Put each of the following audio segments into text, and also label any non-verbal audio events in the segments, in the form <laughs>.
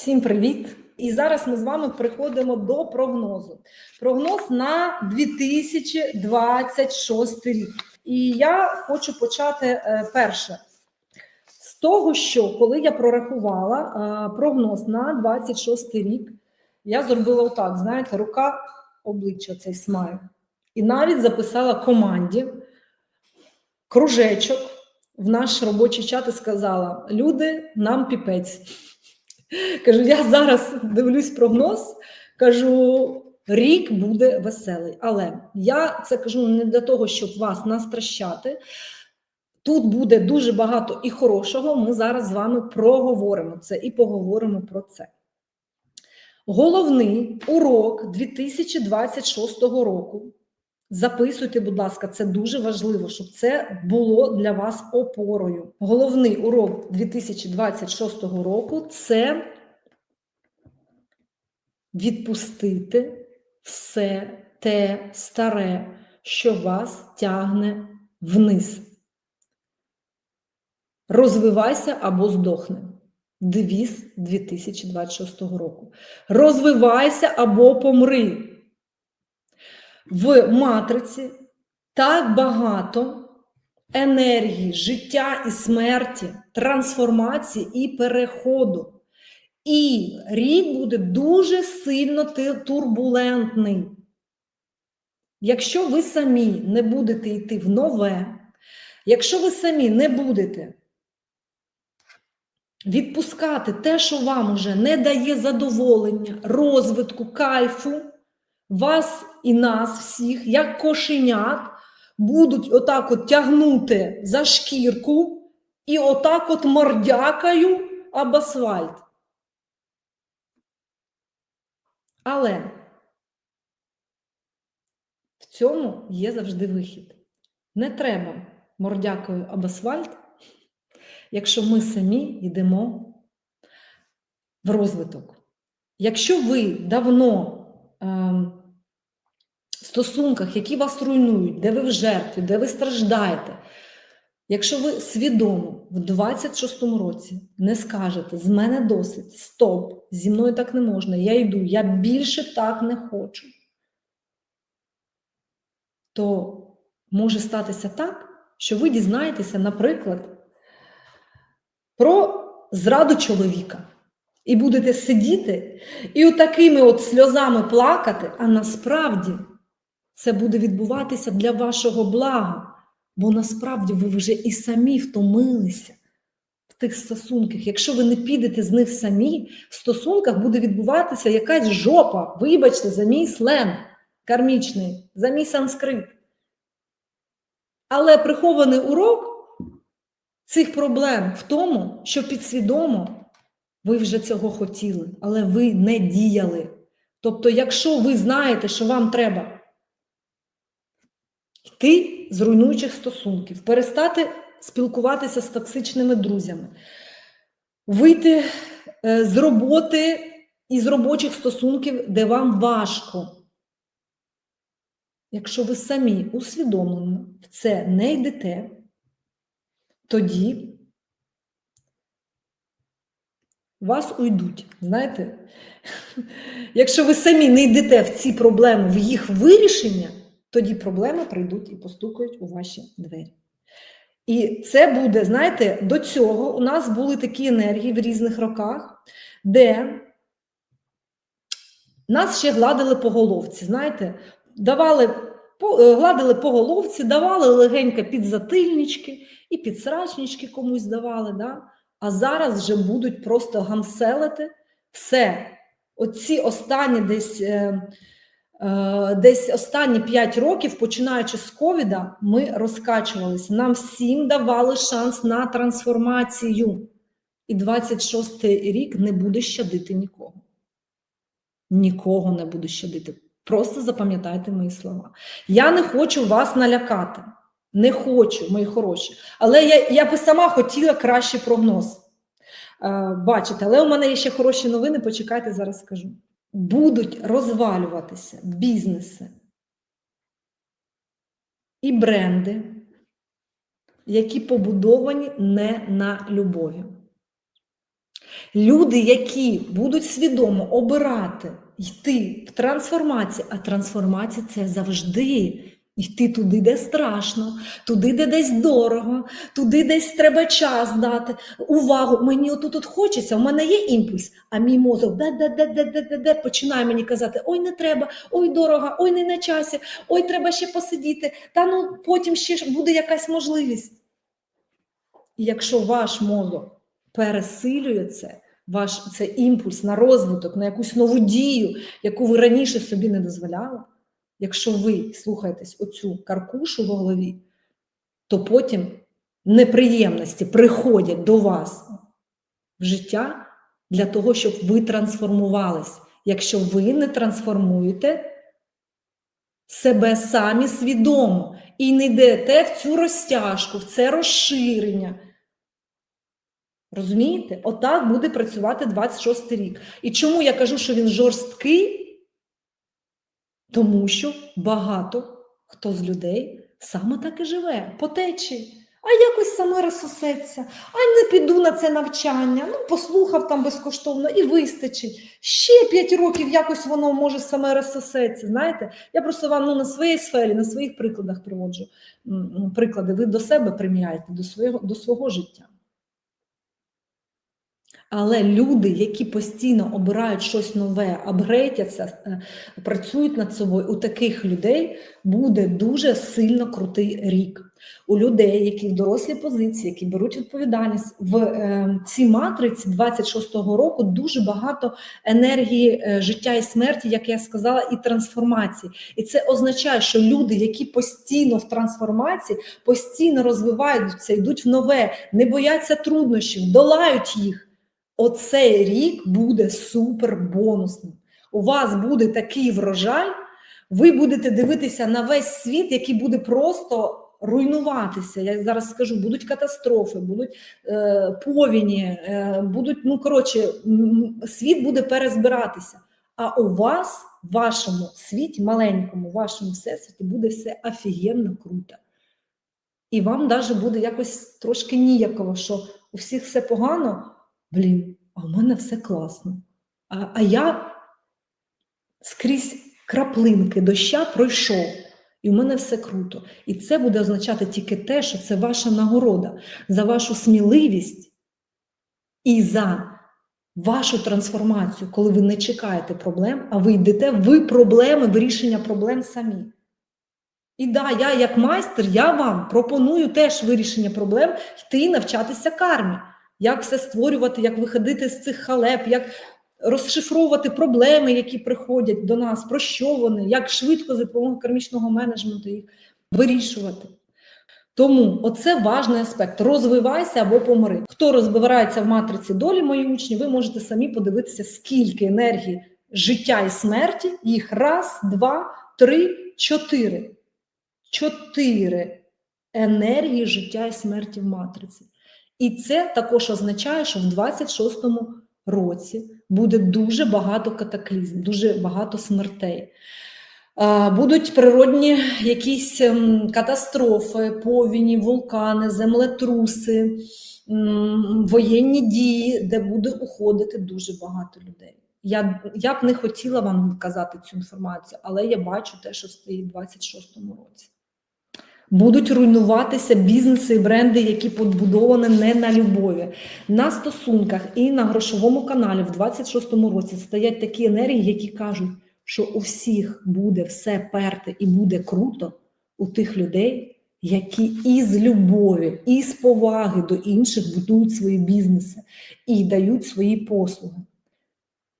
Всім привіт! І зараз ми з вами приходимо до прогнозу. Прогноз на 2026 рік. І я хочу почати е, перше з того, що коли я прорахувала е, прогноз на 26 рік, я зробила отак: знаєте, рука обличчя цей смайл. І навіть записала команді кружечок в наш робочий чат і сказала: люди, нам піпець. Кажу, я зараз дивлюсь прогноз, кажу, рік буде веселий. Але я це кажу не для того, щоб вас настращати. Тут буде дуже багато і хорошого. Ми зараз з вами проговоримо це і поговоримо про це. Головний урок 2026 року. Записуйте, будь ласка, це дуже важливо, щоб це було для вас опорою. Головний урок 2026 року це відпустити все те старе, що вас тягне вниз. Розвивайся або здохни. Девіз 2026 року. Розвивайся або помри. В матриці так багато енергії, життя і смерті, трансформації і переходу. І рік буде дуже сильно турбулентний. Якщо ви самі не будете йти в нове, якщо ви самі не будете відпускати те, що вам уже не дає задоволення, розвитку, кайфу, вас і нас всіх, як кошенят, будуть отак от тягнути за шкірку і отак от мордякаю об асфальт. Але в цьому є завжди вихід. Не треба мордякою об асфальт, якщо ми самі йдемо в розвиток. Якщо ви давно ем, стосунках, які вас руйнують, де ви в жертві, де ви страждаєте, якщо ви свідомо в 26-му році не скажете з мене досить, стоп, зі мною так не можна, я йду, я більше так не хочу, то може статися так, що ви дізнаєтеся, наприклад, про зраду чоловіка. І будете сидіти і отакими от сльозами плакати, а насправді це буде відбуватися для вашого блага, бо насправді ви вже і самі втомилися в тих стосунках. Якщо ви не підете з них самі, в стосунках буде відбуватися якась жопа, вибачте, за мій сленг кармічний, за мій санскрит. Але прихований урок цих проблем в тому, що підсвідомо ви вже цього хотіли, але ви не діяли. Тобто, якщо ви знаєте, що вам треба йти з руйнуючих стосунків, перестати спілкуватися з токсичними друзями, вийти е, з роботи і з робочих стосунків, де вам важко. Якщо ви самі усвідомлено в це не йдете, тоді вас уйдуть. Знаєте? <laughs> Якщо ви самі не йдете в ці проблеми, в їх вирішення, тоді проблеми прийдуть і постукають у ваші двері. І це буде, знаєте, до цього у нас були такі енергії в різних роках, де нас ще гладили по головці. Знаєте, давали, гладили по головці, давали легенько підзатильнички і підсрачнички комусь давали. Да? А зараз вже будуть просто гамселити все. Оці останні десь е, е, десь останні 5 років, починаючи з ковіда, ми розкачувалися. Нам всім давали шанс на трансформацію. І 26-й рік не буде щадити нікого. Нікого не буде щадити. Просто запам'ятайте мої слова. Я не хочу вас налякати. Не хочу, мої хороші. Але я я би сама хотіла кращий прогноз. Е, бачите, але у мене є ще хороші новини, почекайте, зараз скажу. Будуть розвалюватися бізнеси і бренди, які побудовані не на любові. Люди, які будуть свідомо обирати йти в трансформацію, а трансформація це завжди йти туди, де страшно, туди, де десь дорого, туди десь треба час дати, увагу. Мені отут от хочеться, у мене є імпульс, а мій мозок де, де, де, де, де, де, де, починає мені казати: ой, не треба, ой, дорого, ой, не на часі, ой, треба ще посидіти, та ну потім ще буде якась можливість. І якщо ваш мозок пересилює це, ваш це імпульс на розвиток, на якусь нову дію, яку ви раніше собі не дозволяли, якщо ви слухаєтесь оцю каркушу в голові, то потім неприємності приходять до вас в життя для того, щоб ви трансформувались. Якщо ви не трансформуєте себе самі свідомо і не йдете в цю розтяжку, в це розширення. Розумієте? Отак буде працювати 26 рік. І чому я кажу, що він жорсткий? Тому що багато хто з людей саме так і живе, по течії. А якось саме розсосеться, а не піду на це навчання. Ну, послухав там безкоштовно і вистачить. Ще 5 років якось воно може саме розсосеться. Знаєте, я просто вам ну, на своїй сфері, на своїх прикладах приводжу приклади. Ви до себе приміняєте, до свого, до свого життя. Але люди, які постійно обирають щось нове, апгрейдяться, е, працюють над собою, у таких людей буде дуже сильно крутий рік. У людей, які в дорослій позиції, які беруть відповідальність в е, цій матриці 26-го року дуже багато енергії е, життя і смерті, як я сказала, і трансформації. І це означає, що люди, які постійно в трансформації, постійно розвиваються, йдуть в нове, не бояться труднощів, долають їх. Оцей рік буде супер бонусним. У вас буде такий врожай, ви будете дивитися на весь світ, який буде просто руйнуватися. Я зараз скажу, будуть катастрофи, будуть е, повіні, е, будуть, ну коротше, світ буде перезбиратися. А у вас, в вашому світі, маленькому, вашому всесвіті, буде все офігенно круто. І вам навіть буде якось трошки ніяково, що у всіх все погано. Блін, а у мене все класно. А, а я скрізь краплинки доща пройшов, і у мене все круто. І це буде означати тільки те, що це ваша нагорода за вашу сміливість і за вашу трансформацію, коли ви не чекаєте проблем, а ви йдете в проблеми, вирішення проблем самі. І да, я як майстер, я вам пропоную теж вирішення проблем йти і навчатися кармі як все створювати, як виходити з цих халеп, як розшифровувати проблеми, які приходять до нас, про що вони, як швидко за допомогою кармічного менеджменту їх вирішувати. Тому оце важний аспект. Розвивайся або помри. Хто розбирається в матриці долі, мої учні, ви можете самі подивитися, скільки енергії життя і смерті, їх раз, два, три, чотири. Чотири енергії життя і смерті в матриці. І це також означає, що в 26-му році буде дуже багато катаклізм, дуже багато смертей. Будуть природні якісь ем, катастрофи, повіні, вулкани, землетруси, воєнні дії, де буде уходити дуже багато людей. Я я б не хотіла вам казати цю інформацію, але я бачу те, що стоїть в 26-му році. Будуть руйнуватися бізнеси і бренди, які побудовані не на любові. На стосунках і на грошовому каналі в 26-му році стоять такі енергії, які кажуть, що у всіх буде все перте і буде круто у тих людей, які із любові, і з поваги до інших будують свої бізнеси і дають свої послуги.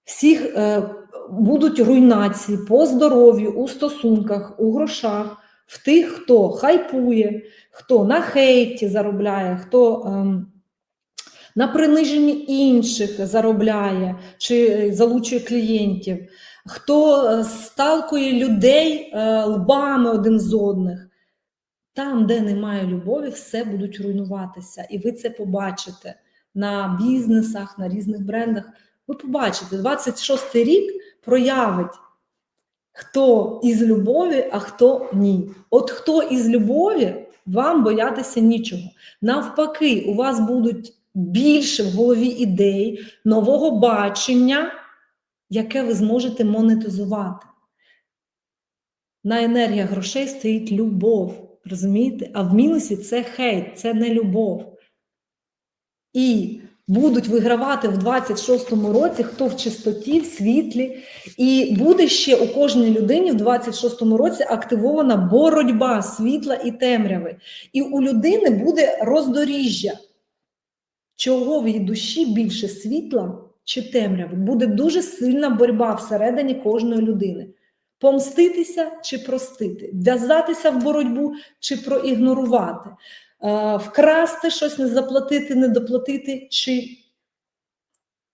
Всіх е, будуть руйнації по здоров'ю, у стосунках, у грошах в тих, хто хайпує, хто на хейті заробляє, хто ем, на приниженні інших заробляє чи залучує клієнтів, хто е, сталкує людей е, лбами один з одних. Там, де немає любові, все будуть руйнуватися. І ви це побачите на бізнесах, на різних брендах. Ви побачите, 26 й рік проявить хто із любові, а хто ні. От хто із любові, вам боятися нічого. Навпаки, у вас будуть більше в голові ідей, нового бачення, яке ви зможете монетизувати. На енергія грошей стоїть любов. Розумієте? А в мінусі це хейт, це не любов. І будуть вигравати в 26-му році, хто в чистоті, в світлі, і буде ще у кожній людині в 26-му році активована боротьба світла і темряви. І у людини буде роздоріжжя. Чого в її душі більше світла чи темряви? Буде дуже сильна боротьба всередині кожної людини. Помститися чи простити, в'язатися в боротьбу чи проігнорувати, вкрасти щось, не заплатити, не доплатити, чи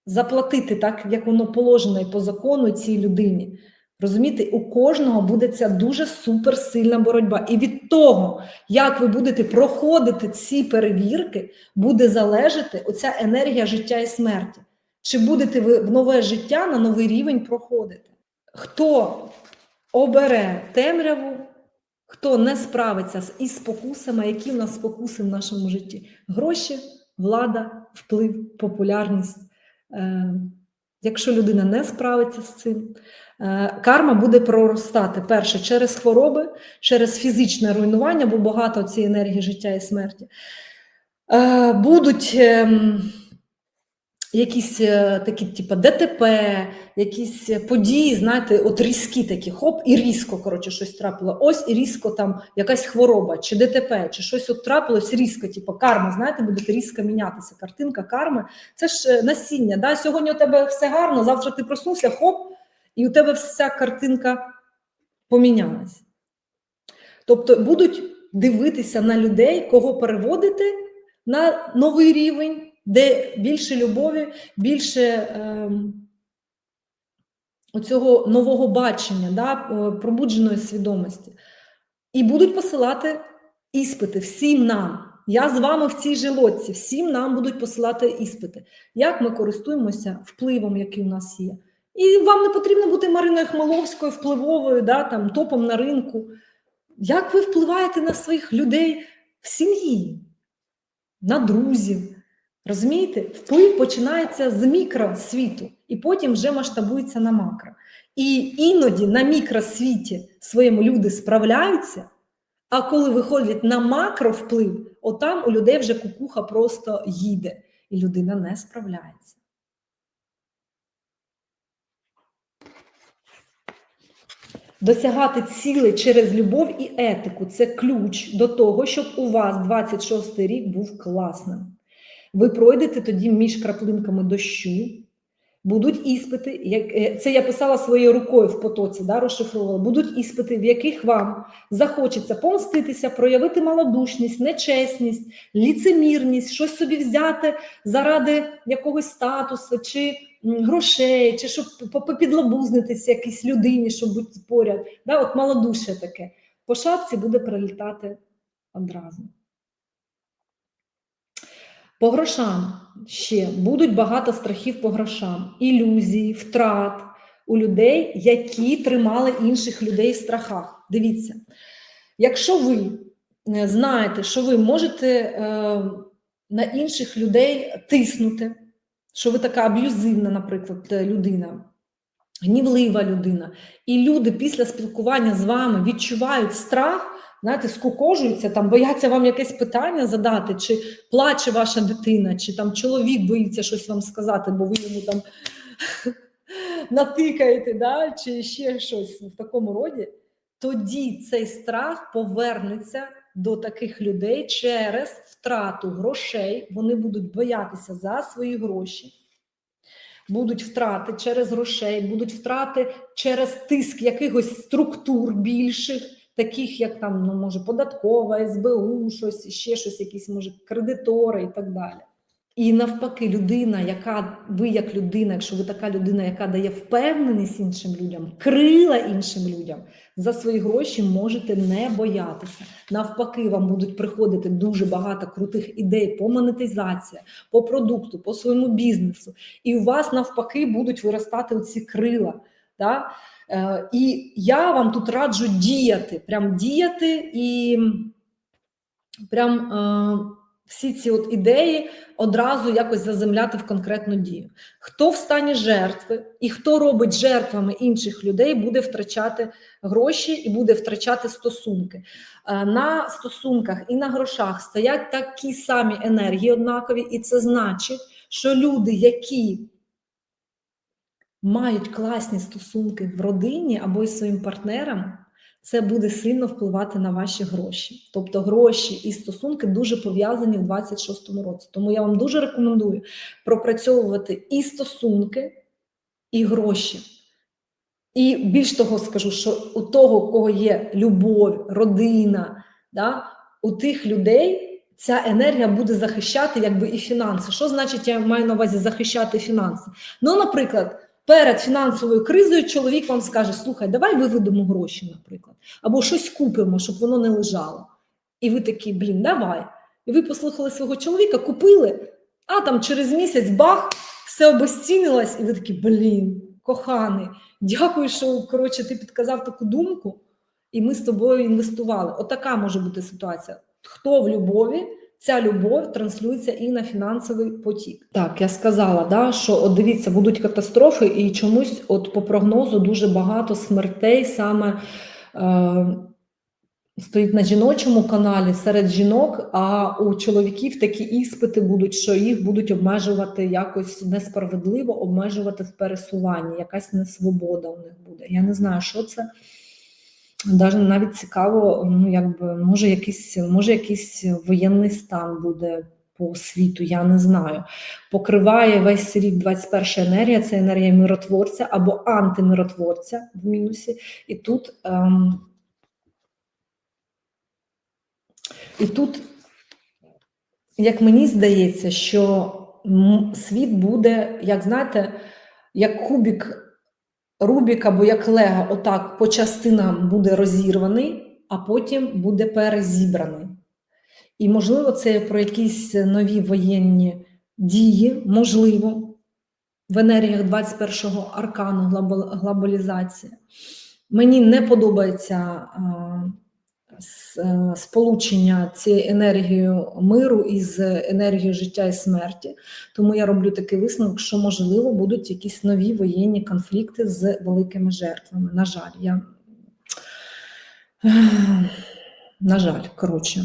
заплатити так, як воно положено і по закону цій людині. Розумієте, у кожного буде ця дуже суперсильна боротьба. І від того, як ви будете проходити ці перевірки, буде залежати оця енергія життя і смерті. Чи будете ви в нове життя на новий рівень проходити? Хто обере темряву, хто не справиться із спокусами, які в нас спокуси в нашому житті? Гроші, влада, вплив, популярність. Е, Якщо людина не справиться з цим, е, карма буде проростати перше через хвороби, через фізичне руйнування, бо багато цієї енергії життя і смерті. Е, Будуть ем, якісь е, такі, типу, ДТП, якісь події, знаєте, от різкі такі, хоп, і різко, коротше, щось трапило. Ось і різко там якась хвороба, чи ДТП, чи щось от трапилось різко, типу карма, знаєте, буде різко мінятися. Картинка карми. Це ж е, насіння. Да? Сьогодні у тебе все гарно, завтра ти проснувся, хоп, і у тебе вся картинка помінялась. Тобто будуть дивитися на людей, кого переводити на новий рівень, де більше любові, більше ем, оцього нового бачення, да, е, пробудженої свідомості. І будуть посилати іспити всім нам. Я з вами в цій же всім нам будуть посилати іспити. Як ми користуємося впливом, який у нас є. І вам не потрібно бути Мариною Хмеловською, впливовою, да, там, топом на ринку. Як ви впливаєте на своїх людей в сім'ї, на друзів? Розумієте, вплив починається з мікросвіту і потім вже масштабується на макро. І іноді на мікросвіті своєму люди справляються, а коли виходять на макровплив, отам у людей вже кукуха просто їде, і людина не справляється. Досягати цілей через любов і етику це ключ до того, щоб у вас 26 рік був класним. Ви пройдете тоді між краплинками дощу, будуть іспити. Як, е, це я писала своєю рукою в потоці, да, розшифровувала. Будуть іспити, в яких вам захочеться помститися, проявити малодушність, нечесність, ліцемірність, щось собі взяти заради якогось статусу чи грошей, чи щоб попідлобузнитися якійсь людині, щоб бути поряд. Да, От малодушие таке. По шапці буде прилітати одразу. По грошам ще будуть багато страхів по грошам, ілюзій, втрат у людей, які тримали інших людей в страхах. Дивіться, якщо ви е, знаєте, що ви можете е, на інших людей тиснути, що ви така аб'юзивна, наприклад, людина, гнівлива людина, і люди після спілкування з вами відчувають страх знаєте, скукожуються, там бояться вам якесь питання задати, чи плаче ваша дитина, чи там чоловік боїться щось вам сказати, бо ви йому там <laughs> натикаєте, да? чи ще щось в такому роді, тоді цей страх повернеться до таких людей через втрату грошей. Вони будуть боятися за свої гроші. Будуть втрати через грошей, будуть втрати через тиск якихось структур більших таких як там, ну, може, податкова, СБУ, щось, ще щось, якісь, може, кредитори і так далі. І навпаки, людина, яка ви як людина, якщо ви така людина, яка дає впевненість іншим людям, крила іншим людям, за свої гроші можете не боятися. Навпаки, вам будуть приходити дуже багато крутих ідей по монетизації, по продукту, по своєму бізнесу. І у вас навпаки будуть виростати оці крила. Да? Е, і я вам тут раджу діяти, прям діяти і прям е, всі ці от ідеї одразу якось заземляти в конкретну дію. Хто в стані жертви і хто робить жертвами інших людей, буде втрачати гроші і буде втрачати стосунки. Е, На стосунках і на грошах стоять такі самі енергії однакові, і це значить, що люди, які мають класні стосунки в родині або із своїм партнером, це буде сильно впливати на ваші гроші. Тобто гроші і стосунки дуже пов'язані в 26-му році. Тому я вам дуже рекомендую пропрацьовувати і стосунки, і гроші. І більш того скажу, що у того, у кого є любов, родина, да, у тих людей ця енергія буде захищати якби і фінанси. Що значить, я маю на увазі захищати фінанси? Ну, наприклад, перед фінансовою кризою чоловік вам скаже: слухай, давай виведемо гроші, наприклад, або щось купимо, щоб воно не лежало. І ви такі, блін, давай. І ви послухали свого чоловіка, купили, а там через місяць бах, все обезцінилось, і ви такі, блін, коханий, дякую, що коротше, ти підказав таку думку, і ми з тобою інвестували. Отака може бути ситуація. Хто в любові, ця любов транслюється і на фінансовий потік. Так, я сказала, да, що от дивіться, будуть катастрофи, і чомусь, от по прогнозу, дуже багато смертей саме. Е, Стоїть на жіночому каналі серед жінок, а у чоловіків такі іспити будуть, що їх будуть обмежувати якось несправедливо, обмежувати в пересуванні, якась несвобода у них буде. Я не знаю, що це. Навіть цікаво, ну якби може якийсь, може якийсь воєнний стан буде по світу, я не знаю. Покриває весь рік 21 енергія, це енергія миротворця або антимиротворця в мінусі. І тут. Ем, І тут, як мені здається, що світ буде, як знаєте, як кубік Рубік або як Лего, отак по частинам буде розірваний, а потім буде перезібраний. І, можливо, це про якісь нові воєнні дії, можливо, в енергіях 21-го аркану глобал- глобалізація. Мені не подобається. Е, сполучення цією енергією миру із енергією життя і смерті. Тому я роблю такий висновок, що можливо будуть якісь нові воєнні конфлікти з великими жертвами. На жаль, я на жаль, коротше,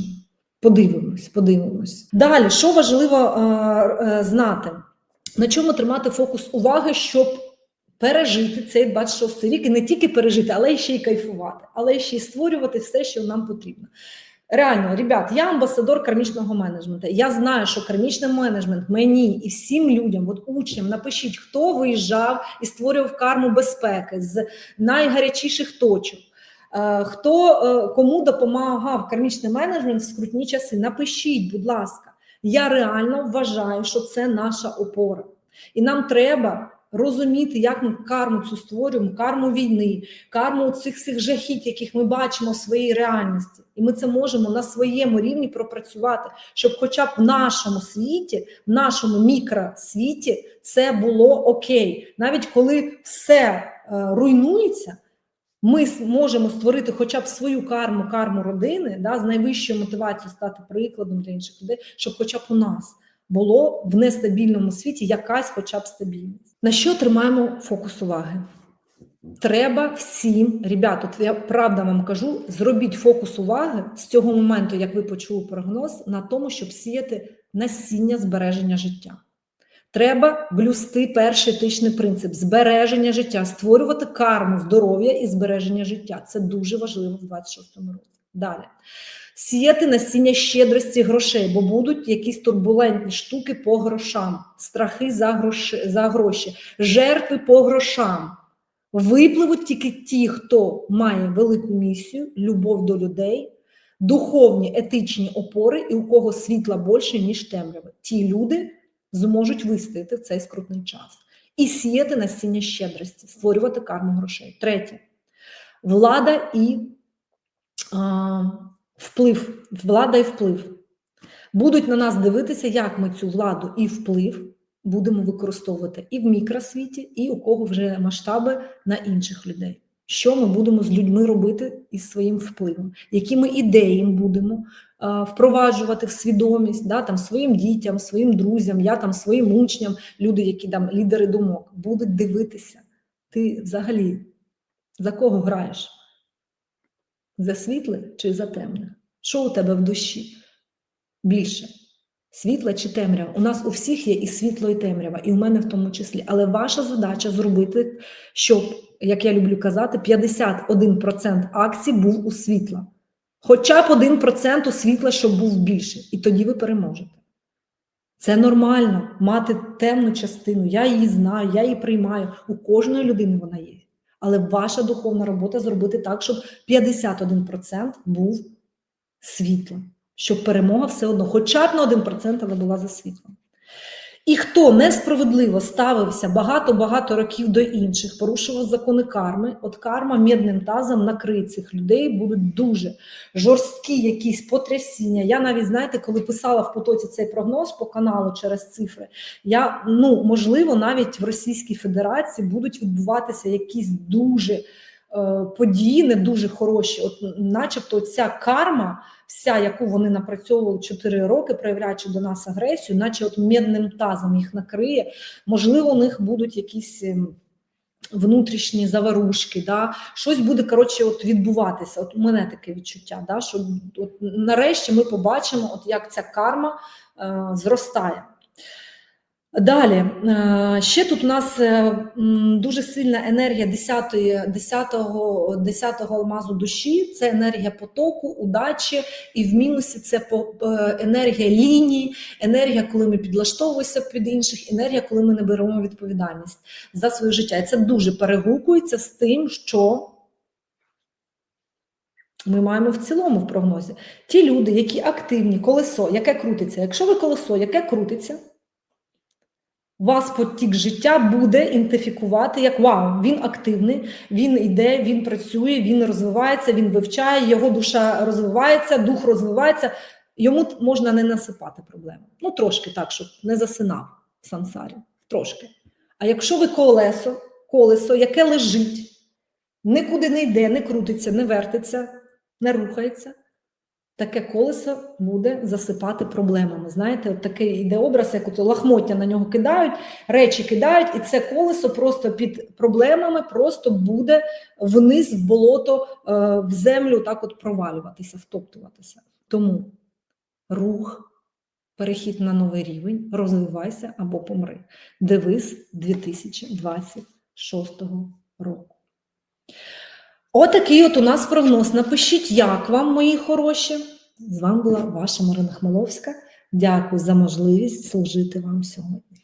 подивимось, подивимось. Далі, що важливо е, е, знати, на чому тримати фокус уваги, щоб пережити цей 26 рік і не тільки пережити, але ще й кайфувати, але ще й створювати все, що нам потрібно. Реально, ребят, я амбасадор кармічного менеджменту. Я знаю, що кармічний менеджмент мені і всім людям, от учням, напишіть, хто виїжджав і створював карму безпеки з найгарячіших точок. Е, Хто е, кому допомагав кармічний менеджмент в скрутні часи? Напишіть, будь ласка. Я реально вважаю, що це наша опора, і нам треба розуміти, як ми карму цю створюємо, карму війни, карму цих всіх жахіть, яких ми бачимо в своїй реальності. І ми це можемо на своєму рівні пропрацювати, щоб, хоча б в нашому світі, в нашому мікросвіті, це було окей. Навіть коли все е, руйнується. Ми можемо створити хоча б свою карму, карму родини, да, з найвищою мотивацією стати прикладом для інших людей, щоб хоча б у нас було в нестабільному світі якась хоча б стабільність. На що тримаємо фокус уваги? Треба всім, ребят, от я правда вам кажу, зробіть фокус уваги з цього моменту, як ви почули прогноз, на тому, щоб сіяти насіння збереження життя. Треба блюсти перший етичний принцип збереження життя, створювати карму, здоров'я і збереження життя. Це дуже важливо в 26-му році. Далі. Сіяти насіння щедрості грошей, бо будуть якісь турбулентні штуки по грошам, страхи за гроші, за гроші, жертви по грошам. Випливуть тільки ті, хто має велику місію, любов до людей, духовні етичні опори, і у кого світла більше, ніж темряви. Ті люди зможуть вистояти в цей скрутний час і сіяти насіння щедрості, створювати карму грошей. Третє влада і вплив. Влада і вплив. Будуть на нас дивитися, як ми цю владу і вплив будемо використовувати і в мікросвіті, і у кого вже масштаби на інших людей. що ми будемо з людьми робити із своїм впливом, які ми ідеї будемо а, впроваджувати в свідомість да, там, своїм дітям, своїм друзям, я там своїм учням, люди, які там лідери думок, будуть дивитися. Ти взагалі за кого граєш? За світле чи за темне? Що у тебе в душі більше? Світла чи темрява? У нас у всіх є і світло, і темрява, і у мене в тому числі. Але ваша задача зробити, щоб, як я люблю казати, 51% акцій був у світла. Хоча б 1% у світла, щоб був більше. І тоді ви переможете. Це нормально мати темну частину. Я її знаю, я її приймаю. У кожної людини вона є. Але ваша духовна робота зробити так, щоб 51% був світлом, щоб перемога все одно, хоча б на 1%, але була за світлом. І хто несправедливо ставився багато-багато років до інших, порушував закони карми, от карма мідним тазом накриє цих людей, будуть дуже жорсткі якісь потрясіння. Я навіть, знаєте, коли писала в потоці цей прогноз по каналу через цифри, я, ну, можливо, навіть в Російській Федерації будуть відбуватися якісь дуже е, події, не дуже хороші. От, начебто, ця карма, вся, яку вони напрацьовували 4 роки, проявляючи до нас агресію, наче от медним тазом їх накриє. Можливо, у них будуть якісь. ем, Внутрішні заварушки, да? щось буде коротше, от відбуватися. От у мене таке відчуття, да? що от нарешті ми побачимо, от як ця карма е, зростає. Далі, е, ще тут у нас е, дуже сильна енергія 10-ї, 10-го, 10-го алмазу душі, це енергія потоку, удачі, і в мінусі це е, енергія лінії, енергія, коли ми підлаштовуємося під інших, енергія, коли ми не беремо відповідальність за своє життя. І це дуже перегукується з тим, що ми маємо в цілому в прогнозі. Ті люди, які активні, колесо, яке крутиться. Якщо ви колесо, яке крутиться, вас потік життя буде ідентифікувати як вау, він активний, він йде, він працює, він розвивається, він вивчає, його душа розвивається, дух розвивається. Йому можна не насипати проблеми. Ну, трошки так, щоб не засинав в сансарі. Трошки. А якщо ви колесо, колесо, яке лежить, нікуди не йде, не крутиться, не вертиться, не рухається, таке колесо буде засипати проблемами. Знаєте, от такий іде образ, як от лахмоття на нього кидають, речі кидають, і це колесо просто під проблемами просто буде вниз в болото, е, в землю так от провалюватися, втоптуватися. Тому рух, перехід на новий рівень, розвивайся або помри. Девиз 2026 року. Отакий от у нас прогноз. Напишіть, як вам, мої хороші. З вами була ваша Марина Хмаловська. Дякую за можливість служити вам сьогодні.